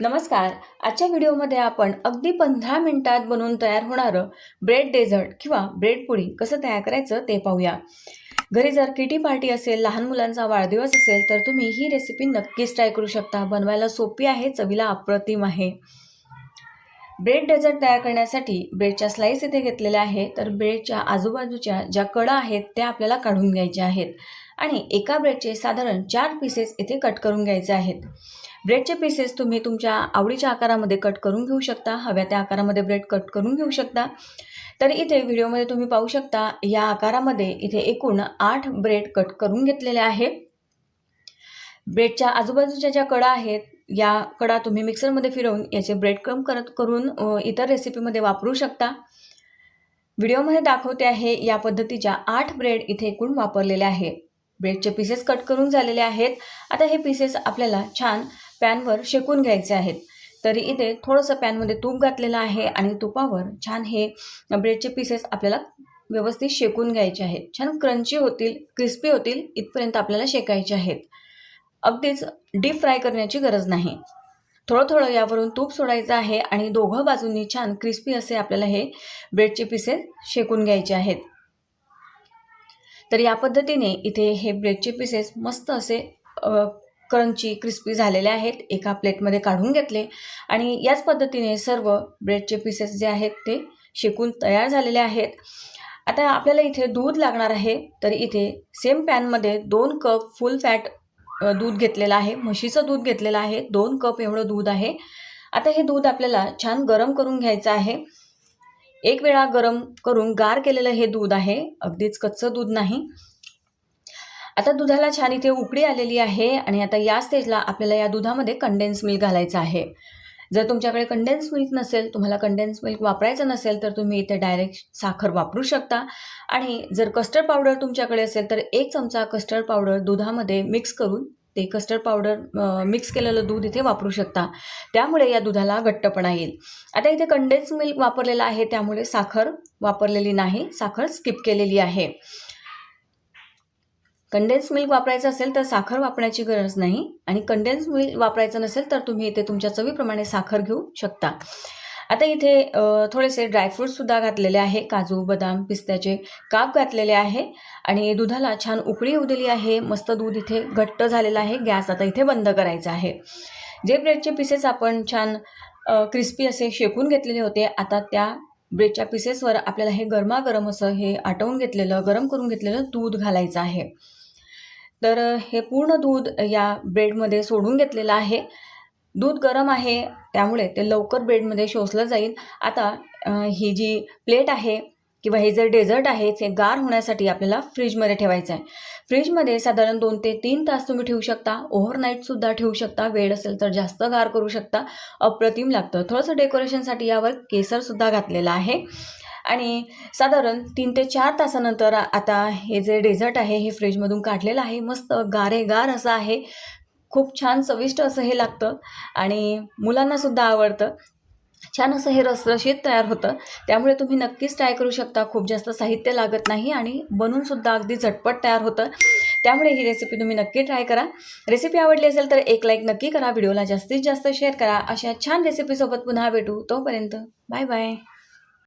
नमस्कार. आजच्या व्हिडिओमध्ये आपण अगदी पंधरा मिनिटात बनवून तयार होणारं ब्रेड डेझर्ट किंवा ब्रेड पुडी कसं तयार करायचं ते पाहूया. घरी जर किटी पार्टी असेल लहान मुलांचा वाढदिवस असेल तर तुम्ही ही रेसिपी नक्कीच ट्राय करू शकता. बनवायला सोपी आहे चवीला अप्रतिम आहे. ब्रेड डेझर्ट तयार करण्यासाठी ब्रेडच्या स्लाईस इथे घेतलेल्या आहे तर ब्रेडच्या आजूबाजूच्या ज्या कडा आहेत त्या आपल्याला काढून घ्यायच्या आहेत. आणि एका ब्रेडचे साधारण चार पीसेस इथे कट करून घ्यायचे आहेत. ब्रेडचे पीसेस तुम्ही तुमच्या आवडीच्या आकारामध्ये कट करून घेऊ शकता हव्या त्या आकारामध्ये ब्रेड कट करून घेऊ शकता. तर इथे व्हिडिओमध्ये तुम्ही पाहू शकता या आकारामध्ये इथे एकूण आठ ब्रेड कट करून घेतलेले आहे. ब्रेडच्या आजूबाजूच्या ज्या कडा आहेत या कडा तुम्ही मिक्सरमध्ये फिरवून याचे ब्रेड क्रम करत करून इतर रेसिपीमध्ये वापरू शकता. व्हिडिओमध्ये दाखवते आहे या पद्धतीच्या आठ ब्रेड इथे एकूण वापरलेले आहे. ब्रेडचे पीसेस कट करून झालेले आहेत. आता हे पीसेस आपल्याला छान पॅनवर शेकून घ्यायचे आहेत. तरी इथे थोडंसं पॅनमध्ये तूप घातलेलं आहे आणि तुपावर छान हे ब्रेडचे पीसेस आपल्याला व्यवस्थित शेकून घ्यायचे आहेत. छान क्रंची होतील क्रिस्पी होतील इथपर्यंत आपल्याला शेकायचे आहेत. अगदीच डीप फ्राय करण्याची गरज नाही. थोडं थोडं यावरून तूप सोडायचं आहे आणि दोघं बाजूंनी छान क्रिस्पी असे आपल्याला हे ब्रेडचे पीसेस शेकून घ्यायचे आहेत. तर या पद्धतीने इथे हे ब्रेडचे पीसेस मस्त असे क्रंची क्रिस्पी झालेले आहेत. एका प्लेटमध्ये काढून घेतले. आणि याच पद्धतीने सर्व ब्रेडचे पीसेस जे आहेत ते शेकून तयार झालेले आहेत. आता आपल्याला इथे दूध लागणार आहे. तर इथे सेम पॅनमध्ये दोन कप फुल फॅट दूध घेतलेलं आहे. म्हशीचं दूध घेतलेलं आहे. दोन कप एवढं दूध आहे. आता हे दूध आपल्याला छान गरम करून घ्यायचं आहे. एक वेळा गरम करून गार केलेलं हे दूध आहे. अगदीच कच्चं दूध नाही. आता दुधाला छान इथे उकळी आलेली आहे आणि आता या स्टेजला आपल्याला या दुधामध्ये कंडेन्स मिल्क घालायचं आहे. जर तुमच्याकडे कंडेन्स मिल्क नसेल तुम्हाला कंडेन्स मिल्क वापरायचं नसेल तर तुम्ही इथे डायरेक्ट साखर वापरू शकता. आणि जर कस्टर्ड पावडर तुमच्याकडे असेल तर एक चमचा कस्टर्ड पावडर दुधामध्ये मिक्स करून ते कस्टर्ड पावडर मिक्स केलेलं दूध इथे वापरू शकता. त्यामुळे या दुधाला घट्टपणा येईल. आता इथे कंडेन्स मिल्क वापरलेलं आहे त्यामुळे साखर वापरलेली नाही. साखर स्किप केलेली आहे. कंडेन्स मिल्क वापरायचं असेल तर साखर वापरण्याची गरज नाही. आणि कंडेन्स मिल्क वापरायचं नसेल तर तुम्ही इथे तुमच्या चवीप्रमाणे साखर घेऊ शकता. आता इथे थोडेसे ड्रायफ्रूटसुद्धा घातलेले आहे. काजू बदाम पिस्त्याचे काप घातलेले आहे. आणि दुधाला छान उकळी येऊ दिली आहे. मस्त दूध इथे घट्ट झालेलं आहे. गॅस आता इथे बंद करायचा आहे. जे ब्रेडचे पीसेस आपण छान क्रिस्पी असे शेकून घेतलेले होते आता त्या ब्रेडच्या पीसेसवर आपल्याला हे गरमागरम असं हे आटवून घेतलेलं गरम करून घेतलेलं दूध घालायचं आहे. तर हे पूर्ण दूध या ब्रेडमध्ये सोडून घेतलेलं आहे. दूध गरम आहे त्यामुळे ते लवकर ब्रेडमध्ये शोषलं जाईल. आता ही जी प्लेट आहे किंवा हे जे डेझर्ट आहे ते गार होण्यासाठी आपल्याला फ्रीजमध्ये ठेवायचं आहे. फ्रीजमध्ये साधारण दोन ते तीन तास तुम्ही ठेवू शकता. ओव्हरनाईटसुद्धा ठेवू शकता. वेळ असेल तर जास्त गार करू शकता. अप्रतिम लागतं. थोडंसं डेकोरेशनसाठी यावर केसरसुद्धा घातलेलं आहे. आणि साधारण तीन ते चार तासानंतर आता हे जे डेझर्ट आहे हे फ्रीजमधून काढलेलं आहे. मस्त गारेगार असं आहे. खूप छान चविष्ट असं हे लागतं आणि मुलांनासुद्धा आवडतं. छान असं हे रसरशीत तयार होतं. त्यामुळे तुम्ही नक्कीच ट्राय करू शकता. खूप जास्त साहित्य लागत नाही आणि बनूनसुद्धा अगदी झटपट तयार होतं. त्यामुळे ही रेसिपी तुम्ही नक्की ट्राय करा. रेसिपी आवडली असेल तर एक लाईक नक्की करा. व्हिडिओला जास्तीत जास्त शेअर करा. अशा छान रेसिपीसोबत पुन्हा भेटू. तोपर्यंत बाय बाय